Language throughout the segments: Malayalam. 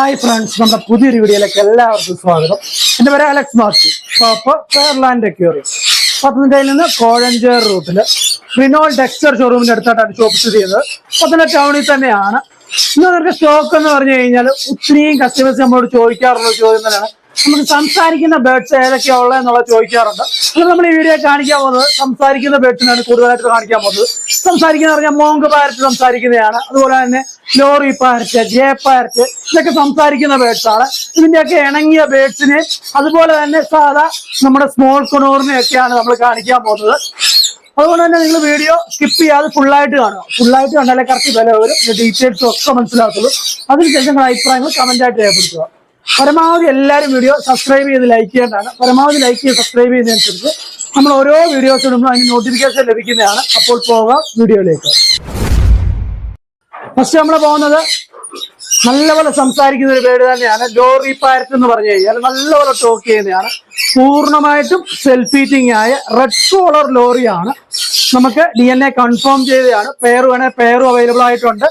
ഹായ് ഫ്രണ്ട്സ് നമ്മുടെ പുതിയൊരു വീഡിയോയിലേക്ക് എല്ലാവർക്കും സ്വാഗതം. എന്റെ പേര് അലക്സ് മാർട്ടി ഷോപ്പ് ഫെയർലാൻഡ് എക്യൂറി പത്തനംതിട്ടയിൽ നിന്ന് കോഴഞ്ചേർ റൂട്ടിൽ റിനോൾ ടെക്സ്ചർ ഷോറൂമിന്റെ അടുത്തായിട്ടാണ് ഷോപ്പ് സ്ഥിതി ചെയ്യുന്നത്. പത്തനംതിട്ട ടൗണിൽ തന്നെയാണ്. ഇന്ന് നമുക്ക് സ്റ്റോക്ക് എന്ന് പറഞ്ഞു കഴിഞ്ഞാൽ ഒത്തിരിയും കസ്റ്റമേഴ്സ് നമ്മളോട് ചോദിക്കാറുള്ള ചോദ്യം തന്നെയാണ്. നമുക്ക് സംസാരിക്കുന്ന ബേർഡ്സ് ഏതൊക്കെയാ ഉള്ളത് എന്നുള്ളത് ചോദിക്കാറുണ്ട്. അത് നമ്മൾ ഈ വീഡിയോ കാണിക്കാൻ പോകുന്നത് സംസാരിക്കുന്ന ബേർഡ്സിനാണ് കൂടുതലായിട്ട് കാണിക്കാൻ പോകുന്നത്. സംസാരിക്കുന്ന പറഞ്ഞാൽ മോങ്ക് പാരറ്റ് സംസാരിക്കുന്നതാണ്. അതുപോലെ തന്നെ ലോറി പാരറ്റ് ജേ പാരറ്റ് ഇതൊക്കെ സംസാരിക്കുന്ന ബേഡ്സാണ് ഇതിന്റെയൊക്കെ ഇണങ്ങിയ ബേഡ്സിനെ അതുപോലെ തന്നെ സാധാ നമ്മുടെ സ്മോൾ കൊണോറിനെയൊക്കെയാണ് നമ്മൾ കാണിക്കാൻ പോകുന്നത്. അതുകൊണ്ട് തന്നെ നിങ്ങൾ വീഡിയോ സ്കിപ്പ് ചെയ്യാതെ ഫുള്ളായിട്ട് കാണുക. ഫുള്ളായിട്ട് കണ്ടാലേ കറക്റ്റ് വില വരും. ഡീറ്റെയിൽസ് ഒക്കെ മനസ്സിലാക്കുള്ളൂ അതിനുശേഷം നിങ്ങളുടെ അഭിപ്രായങ്ങൾ കമന്റ് ആയിട്ട് രേഖപ്പെടുത്തുക. പരമാവധി എല്ലാവരും വീഡിയോ സബ്സ്ക്രൈബ് ചെയ്ത് ലൈക്ക് ചെയ്യേണ്ടതാണ്. പരമാവധി ലൈക്ക് ചെയ്ത് സബ്സ്ക്രൈബ് ചെയ്യുന്നതനുസരിച്ച് നമ്മൾ ഓരോ വീഡിയോസ് ഇടുമ്പോൾ അതിന് നോട്ടിഫിക്കേഷൻ ലഭിക്കുന്നതാണ്. അപ്പോൾ പോകാം വീഡിയോയിലേക്ക് ഫസ്റ്റ് നമ്മൾ പോകുന്നത് നല്ലപോലെ സംസാരിക്കുന്ന ഒരു പേര് തന്നെയാണ് ലോറി പാരറ്റ് എന്ന് പറഞ്ഞു കഴിഞ്ഞാൽ നല്ലപോലെ ടോക്ക് ചെയ്യുന്നതാണ്. പൂർണമായിട്ടും സെൽഫ് ഈറ്റിംഗ് ആയ റെഡ് കോളർ ലോറിയാണ്. നമുക്ക് ഡി എൻ എ കൺഫേം ചെയ്തതാണ്. പെയർ വേണേൽ പെയറും അവൈലബിൾ ആയിട്ടുണ്ട്.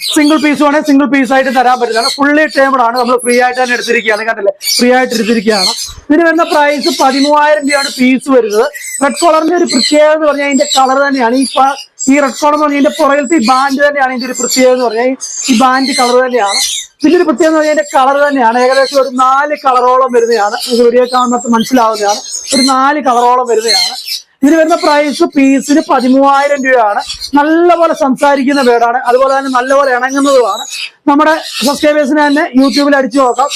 സിംഗിൾ പീസ് വേണേൽ സിംഗിൾ പീസ് ആയിട്ട് തരാൻ പറ്റുന്നതാണ് ഫുള്ളി ടേമഡ് ആണ്. നമ്മൾ ഫ്രീ ആയിട്ട് തന്നെ എടുത്തിരിക്കുകയാണ്. കണ്ടല്ലേ? ഫ്രീ ആയിട്ട് എടുത്തിരിക്കുകയാണ്. ഇതിന് വരുന്ന പ്രൈസ് പതിമൂവായിരം രൂപയാണ് പീസ് വരുന്നത്. റെഡ് കളറിന്റെ ഒരു പ്രത്യേകത എന്ന് പറഞ്ഞാൽ ഇതിന്റെ കളർ തന്നെയാണ്. ഈ ഈ റെഡ് കളർ എന്ന് പറഞ്ഞാൽ ഇതിന്റെ പുറകിലത്തെ ഈ ബാൻഡ് തന്നെയാണ് ഇതിന്റെ ഒരു പ്രത്യേകത എന്ന് പറഞ്ഞാൽ ഈ ബാൻഡ് കളർ തന്നെയാണ്. ഇതിന്റെ ഒരു പ്രത്യേകത എന്ന് പറഞ്ഞാൽ ഇതിന്റെ കളർ തന്നെയാണ്. ഏകദേശം ഒരു നാല് കളറോളം വരുന്നതാണ്. ഇത് വീഡിയോ കാണുന്ന മനസ്സിലാവുന്നതാണ്. ഒരു നാല് കളറോളം വരുന്നതാണ്. ഇതിന് വരുന്ന പ്രൈസ് പീസിന് പതിമൂവായിരം രൂപയാണ്. നല്ലപോലെ സംസാരിക്കുന്ന വീടാണ് അതുപോലെ തന്നെ നല്ലപോലെ ഇണങ്ങുന്നതുമാണ്. നമ്മുടെ സബ്സ്ക്രൈബേഴ്സിനെ തന്നെ യൂട്യൂബിൽ അടിച്ചു നോക്കാം.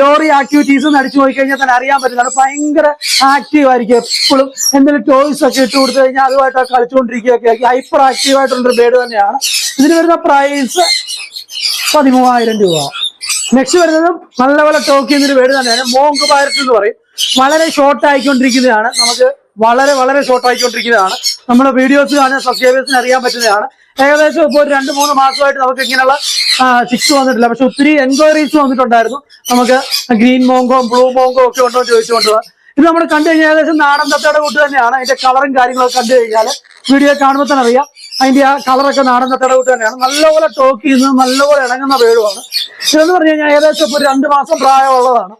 ലോറി ആക്ടിവിറ്റീസ് എന്ന് അടിച്ചു നോക്കി കഴിഞ്ഞാൽ തന്നെ അറിയാൻ പറ്റുന്നതാണ് ഭയങ്കര ആക്റ്റീവ് ആയിരിക്കും എപ്പോഴും. എന്തെങ്കിലും ടോയ്സ് ഒക്കെ ഇട്ട് കൊടുത്തു കഴിഞ്ഞാൽ അതുമായിട്ട് കളിച്ചുകൊണ്ടിരിക്കുകയൊക്കെ ആക്കി ഹൈപ്പർ ആക്റ്റീവ് ആയിട്ടുള്ളൊരു ബേഡ് തന്നെയാണ്. ഇതിന് വരുന്ന പ്രൈസ് പതിമൂവായിരം രൂപ. നെക്സ്റ്റ് വരുന്നതും നല്ലപോലെ ടോക്ക് ചെയ്യുന്നൊരു പേര് തന്നെയാണ്. മോങ്ക് പാരറ്റ് എന്ന് പറയും. വളരെ ഷോർട്ട് ആയിക്കൊണ്ടിരിക്കുന്നതാണ്. നമുക്ക് വളരെ വളരെ ഷോർട്ട് ആയിക്കൊണ്ടിരിക്കുന്നതാണ്. നമ്മുടെ വീഡിയോസ് കാണാൻ സബ്സ്ക്രൈബേഴ്സിന് അറിയാൻ പറ്റുന്നതാണ്. ഏകദേശം ഇപ്പോൾ ഒരു രണ്ട് മൂന്ന് മാസമായിട്ട് നമുക്ക് ഇങ്ങനെയുള്ള സിക്സ് വന്നിട്ടില്ല. പക്ഷെ ഒത്തിരി എൻക്വയറീസ് വന്നിട്ടുണ്ടായിരുന്നു. നമുക്ക് ഗ്രീൻ മോങ്കോ ബ്ലൂ മോങ്കോ ഒക്കെ ഉണ്ടോ എന്ന് ചോദിച്ചുകൊണ്ട് ഇത് നമ്മൾ കണ്ടു കഴിഞ്ഞാൽ ഏകദേശം നാടൻ തത്തയുടെ കൂട്ട് തന്നെയാണ്. അതിന്റെ കളറും കാര്യങ്ങളൊക്കെ കണ്ടു കഴിഞ്ഞാൽ വീഡിയോ കാണുമ്പോൾ തന്നെ അറിയാം. അതിന്റെ ആ കളറൊക്കെ നാടൻ തത്തയുടെ കൂട്ട് തന്നെയാണ്. നല്ലപോലെ ടോക്ക് ചെയ്യുന്നത് നല്ലപോലെ ഇണങ്ങുന്ന വേടുമാണ് ഇതെന്ന് പറഞ്ഞു കഴിഞ്ഞാൽ ഏകദേശം ഇപ്പോൾ രണ്ട് മാസം പ്രായമുള്ളതാണ്.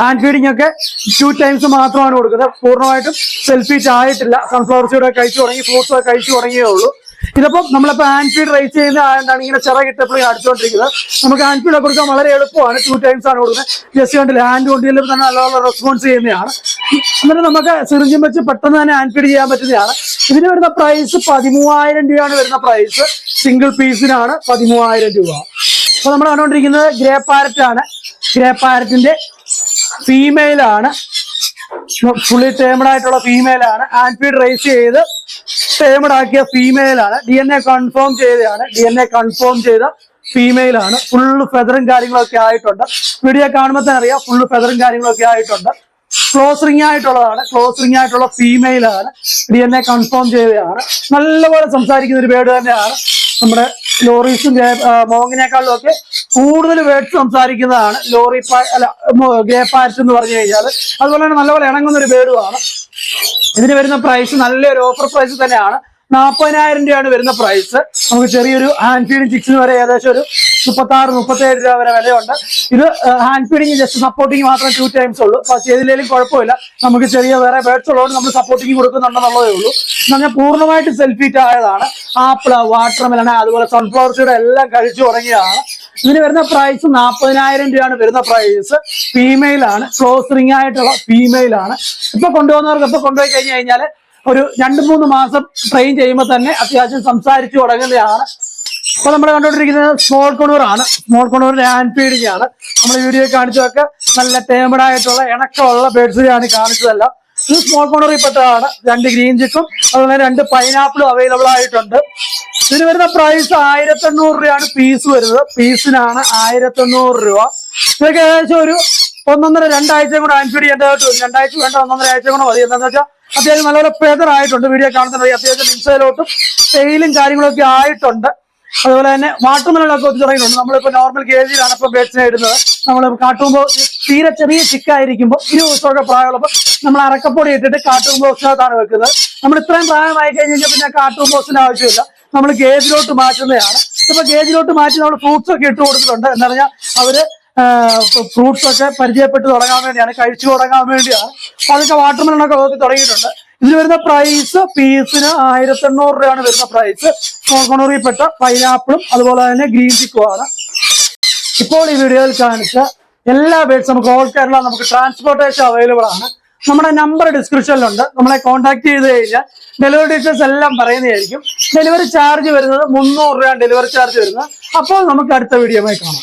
ഹാൻഡ് ഫീഡിംഗ് ഒക്കെ ടു ടൈംസ് മാത്രമാണ് കൊടുക്കുന്നത്. പൂർണമായിട്ടും സെൽഫിറ്റ് ആയിട്ടില്ല. സൺഫ്ലവർ കഴിച്ചു തുടങ്ങി ഫ്രൂട്ട്സ് ഒക്കെ കഴിച്ചു തുടങ്ങിയേ ഉള്ളൂ. ഇതിപ്പോ നമ്മളിപ്പോ ഹാൻഡ് ഫീഡ് റൈസ് ചെയ്യുന്ന ആയതുകൊണ്ടാണ് ഇങ്ങനെ ചിറ കിട്ടപ്പോഴും അടിച്ചുകൊണ്ടിരിക്കുന്നത് നമുക്ക് ഹാൻഡ് ഫീഡ് കൊടുക്കാൻ വളരെ എളുപ്പമാണ്. ടു ടൈംസ് ആണ് കൊടുക്കുന്നത്. ജസ്റ്റ് കണ്ടില്ല ഹാൻഡ് കൊണ്ടിലും തന്നെ നല്ല റെസ്പോൺസ് ചെയ്യുന്നതാണ്. എന്നിട്ട് നമുക്ക് സിറിഞ്ചും വെച്ച് പെട്ടെന്ന് തന്നെ ഹാൻഡ് ഫീഡ് ചെയ്യാൻ പറ്റുന്നതാണ്. ഇതിന് വരുന്ന പ്രൈസ് പതിമൂവായിരം രൂപയാണ് വരുന്ന പ്രൈസ് സിംഗിൾ പീസിനാണ് പതിമൂവായിരം രൂപ. അപ്പൊ നമ്മൾ കണ്ടുകൊണ്ടിരിക്കുന്നത് ഗ്രേ പാരറ്റ് ആണ്. ഗ്രേ പാരറ്റിന്റെ ഫീമെയിൽ ആണ്. ഫുള്ളി ടേമഡ് ആയിട്ടുള്ള ഫീമെയിൽ ആണ്. ആൻഫീഡ് റേസ് ചെയ്ത് ടേമഡ് ആക്കിയ ഫീമെയിൽ ആണ്. ഡി എൻ എ കൺഫേം ചെയ്തതാണ് ഡി എൻ എ കൺഫേം ചെയ്ത ഫീമെയിൽ ആണ്. ഫുള്ള് ഫെദറും കാര്യങ്ങളൊക്കെ ആയിട്ടുണ്ട്. വീഡിയോ കാണുമ്പോൾ തന്നെ അറിയാം ഫുള്ള് ഫെദറും കാര്യങ്ങളൊക്കെ ആയിട്ടുണ്ട്. ക്ലോസ് റിംഗ് ആയിട്ടുള്ളതാണ്. ക്ലോസ് റിംഗ് ആയിട്ടുള്ള ഫീമെയിൽ ആണ്. ഡി എൻ എ കൺഫേം ചെയ്തതാണ് നല്ലപോലെ സംസാരിക്കുന്ന ഒരു പേട് തന്നെയാണ് നമ്മുടെ ലോറീസും മോങ്ങിനേക്കാളും ഒക്കെ കൂടുതൽ വേർഡ്സ് സംസാരിക്കുന്നതാണ്. ലോറി അല്ല ഗ്രേ പാരറ്റ് എന്ന് പറഞ്ഞു കഴിഞ്ഞാൽ അതുപോലെ തന്നെ നല്ലപോലെ ഇണങ്ങുന്ന ഒരു പേരുമാണ്. ഇതിന് വരുന്ന പ്രൈസ് നല്ലൊരു ഓഫർ പ്രൈസ് തന്നെയാണ്. നാൽപ്പതിനായിരം രൂപയാണ് വരുന്ന പ്രൈസ് നമുക്ക് ചെറിയൊരു ഹാൻഡ് ഫീഡിങ് ചിക്സിന് വരെ ഏകദേശം ഒരു മുപ്പത്തി ആറ് മുപ്പത്തി ഏഴ് രൂപ വരെ വിലയുണ്ട്. ഇത് ഹാൻഡ് ഫീഡിങ് ജസ്റ്റ് സപ്പോർട്ടിങ് മാത്രം ടു ടൈംസ് ഉള്ളൂ. അപ്പൊ ചെയ്തില്ലെങ്കിലും കുഴപ്പമില്ല. നമുക്ക് ചെറിയ വേറെ ബേർഡ്സ് ഉള്ളതുകൊണ്ട് നമ്മൾ സപ്പോർട്ടിങ് കൊടുക്കുന്നുണ്ടെന്നുള്ളതേ ഉള്ളൂ. എന്ന് പറഞ്ഞാൽ പൂർണമായിട്ട് സെൽഫീറ്റ് ആയതാണ്. ആപ്പിൾ വാട്ടർ മെലൺ അതുപോലെ സൺഫ്ലവർ സീഡ് എല്ലാം കഴിച്ചു തുടങ്ങിയതാണ്. ഇതിന് വരുന്ന പ്രൈസ് നാൽപ്പതിനായിരം രൂപയാണ് വരുന്ന പ്രൈസ് ഫീമെയിൽ ആണ്. ക്ലോസ് റിംഗ് ആയിട്ടുള്ള ഫീമെയിൽ ആണ്. ഇപ്പൊ കൊണ്ടുപോകുന്നവർക്ക് ഇപ്പൊ കൊണ്ടുപോയി കഴിഞ്ഞു കഴിഞ്ഞാൽ ഒരു രണ്ട് മൂന്ന് മാസം ട്രെയിൻ ചെയ്യുമ്പോൾ തന്നെ അത്യാവശ്യം സംസാരിച്ചു തുടങ്ങുന്നതാണ്. അപ്പൊ നമ്മൾ കണ്ടുകൊണ്ടിരിക്കുന്നത് സ്മോൾ കൊണൂർ ആണ്. സ്മോൾ കൊണൂറിന്റെ ഹാൻഡ് ഫീഡിംഗ് ആണ് നമ്മൾ വീഡിയോ കാണിച്ചതൊക്കെ നല്ല ടേമഡ് ആയിട്ടുള്ള ഇണക്കമുള്ള ബേഡ്സിനെയാണ് കാണിച്ചതല്ല. ഇത് സ്മോൾ കൊണൂറിൽ പെട്ടതാണ്. രണ്ട് ഗ്രീൻ ചിക്കും അതുപോലെ രണ്ട് പൈനാപ്പിളും അവൈലബിൾ ആയിട്ടുണ്ട്. ഇതിന് വരുന്ന പ്രൈസ് ആയിരത്തി എണ്ണൂറ് രൂപയാണ് പീസ് വരുന്നത്. പീസിനാണ് ആയിരത്തി എണ്ണൂറ് രൂപ. ഇതൊക്കെ ഏകദേശം ഒരു ഒന്നൊന്നര രണ്ടാഴ്ച കൂടെ ആൻഫീഡ് ചെയ്യേണ്ടതായിട്ട് വരും. രണ്ടാഴ്ച വേണ്ട ഒന്നൊന്നര ആഴ്ച കൂടെ മതി. എന്താണെന്ന് വെച്ചാൽ അത്യാവശ്യം നല്ലപോലെ ഫെദർ ആയിട്ടുണ്ട്. വീഡിയോ കാണുന്നുണ്ട് അത്യാവശ്യം ഇൻസൈലോട്ടും സെയിലും കാര്യങ്ങളൊക്കെ ആയിട്ടുണ്ട്. അതുപോലെ തന്നെ വാട്ടർമെലൊക്കെ ഒത്തിരി തുടങ്ങിയിട്ടുണ്ട്. നമ്മളിപ്പോ നോർമൽ കേജിലാണ് ഇപ്പൊ ബേഡ്സിനെ ഇടുന്നത്. നമ്മൾ കാട്ടുമ്പോൾ തീരെ ചെറിയ ചിക്കായിരിക്കുമ്പോൾ ഇരുപത് ദിവസമൊക്കെ പ്രായമുള്ളപ്പോൾ നമ്മൾ അറക്കപ്പൊടി ഇട്ടിട്ട് കാട്ടും ബോക്സിനകത്താണ് വെക്കുന്നത്. നമ്മൾ ഇത്രയും പ്രായമായി കഴിഞ്ഞ് കഴിഞ്ഞാൽ പിന്നെ കാട്ടും ബോക്സിന് ആവശ്യമില്ല. നമ്മൾ ഗേജിലോട്ട് മാറ്റുന്നതാണ്. ഇപ്പൊ ഗേജിലോട്ട് മാറ്റി നമ്മൾ ഫ്രൂട്ട്സ് ഒക്കെ ഇട്ട് കൊടുത്തിട്ടുണ്ട്. എന്ന് പറഞ്ഞാൽ അവർ ഫ്രൂട്ട്സ് ഒക്കെ പരിചയപ്പെട്ട് തുടങ്ങാൻ വേണ്ടിയാണ് കഴിച്ചു തുടങ്ങാൻ വേണ്ടിയാണ്. അതൊക്കെ വാട്ടർമെലൊക്കെ തുടങ്ങിയിട്ടുണ്ട്. ഇതിന് വരുന്ന പ്രൈസ് പീസിന് ആയിരത്തി എണ്ണൂറ് രൂപയാണ് വരുന്ന പ്രൈസ് കോണറിൽപ്പെട്ട പൈനാപ്പിളും അതുപോലെ തന്നെ ഗ്രീൻ ചിക്കുമാണ് ഇപ്പോൾ ഈ വീഡിയോയിൽ കാണിച്ച എല്ലാ ബേഡ്സ് നമുക്ക് ഓൾ കേരള നമുക്ക് ട്രാൻസ്പോർട്ടേഷൻ അവൈലബിൾ ആണ്. നമ്മുടെ നമ്പർ ഡിസ്ക്രിപ്ഷനിലുണ്ട് നമ്മളെ കോൺടാക്ട് ചെയ്ത് കഴിഞ്ഞാൽ ഡെലിവറി ഡീറ്റെയിൽസ് എല്ലാം പറയുന്നതായിരിക്കും. ഡെലിവറി ചാർജ് വരുന്നത് മുന്നൂറ് രൂപയാണ് ഡെലിവറി ചാർജ് വരുന്നത്. അപ്പോൾ നമുക്ക് അടുത്ത വീഡിയോമായി കാണാം.